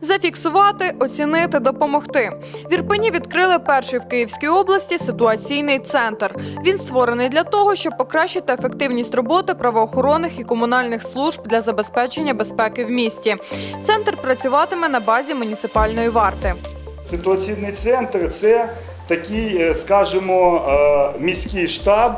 Зафіксувати, оцінити, допомогти. В Ірпені відкрили перший в Київській області ситуаційний центр. Він створений для того, щоб покращити ефективність роботи правоохоронних і комунальних служб для забезпечення безпеки в місті. Центр працюватиме на базі муніципальної варти. Ситуаційний центр це такий, е, скажімо, е, міський штаб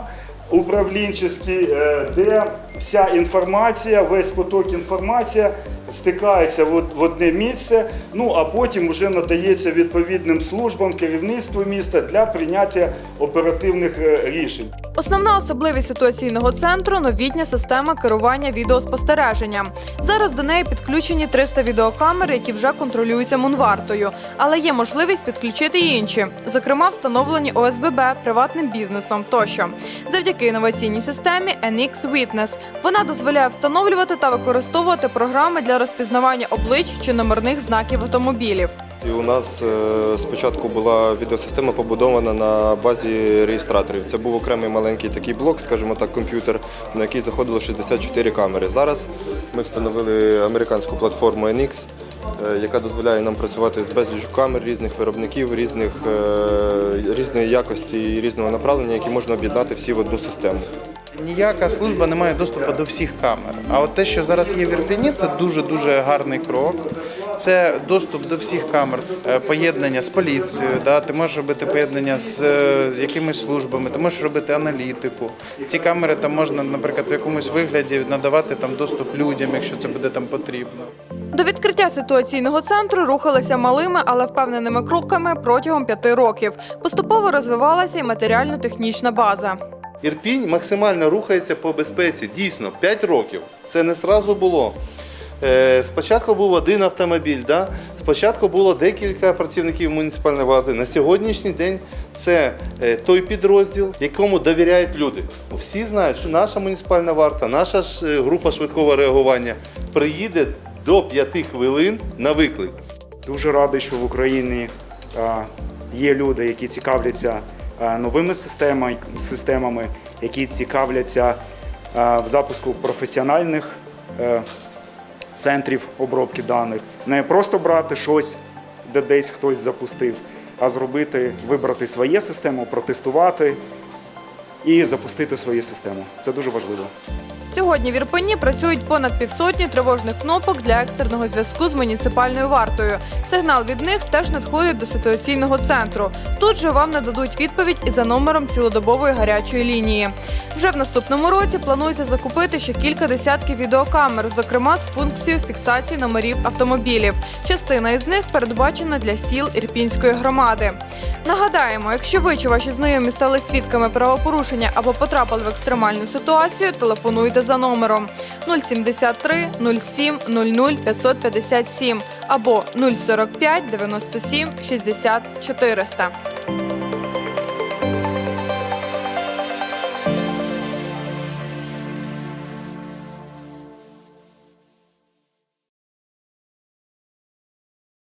управлінчий, е, де вся інформація, весь поток інформації стикається в одне місце, ну а потім вже надається відповідним службам керівництву міста для прийняття оперативних е, рішень. Основна особливість ситуаційного центру новітня система керування відеоспостереженням. Зараз до неї підключені 300 відеокамер, які вже контролюються Мунвартою. Але є можливість підключити й інші, зокрема, встановлені ОСББ приватним бізнесом тощо. Завдяки інноваційній системі NX Witness. Вона дозволяє встановлювати та використовувати програми для розпізнавання облич чи номерних знаків автомобілів. І у нас е, спочатку була відеосистема побудована на базі реєстраторів. Це був окремий маленький такий блок, скажімо так, комп'ютер, на який заходило 64 камери. Зараз ми встановили американську платформу NX, е, яка дозволяє нам працювати з безліччю камер різних виробників, різних, е, різної якості і різного направлення, які можна об'єднати всі в одну систему. Ніяка служба не має доступу до всіх камер. А от те, що зараз є в Ірпені, це дуже дуже гарний крок. Це доступ до всіх камер, е, поєднання з поліцією. Да? Ти можеш робити поєднання з е, якимись службами, ти можеш робити аналітику. Ці камери там можна, наприклад, в якомусь вигляді надавати там доступ людям, якщо це буде там потрібно. До відкриття ситуаційного центру рухалися малими, але впевненими кроками протягом п'яти років. Поступово розвивалася і матеріально-технічна база. Ірпінь максимально рухається по безпеці. Дійсно, 5 років. Це не сразу було. Е, Спочатку був один автомобіль, да? спочатку було декілька працівників муніципальної влади. На сьогоднішній день це е, той підрозділ, якому довіряють люди. Всі знають, що наша муніципальна варта, наша е, група швидкого реагування приїде до 5 хвилин на виклик. Дуже радий, що в Україні є люди, які цікавляться новими системами, які цікавляться в запуску професіональних центрів обробки даних. Не просто брати щось, де десь хтось запустив, а зробити, вибрати своє систему, протестувати і запустити свою систему. Це дуже важливо. Сьогодні в Ірпені працюють понад півсотні тривожних кнопок для екстреного зв'язку з муніципальною вартою. Сигнал від них теж надходить до ситуаційного центру. Тут же вам нададуть відповідь і за номером цілодобової гарячої лінії. Вже в наступному році планується закупити ще кілька десятків відеокамер, зокрема з функцією фіксації номерів автомобілів. Частина із них передбачена для сіл Ірпінської громади. Нагадаємо, якщо ви чи ваші знайомі стали свідками правопорушення або потрапили в екстремальну ситуацію, телефонуйте за номером 073 07 00 557 або 045 97 60 400.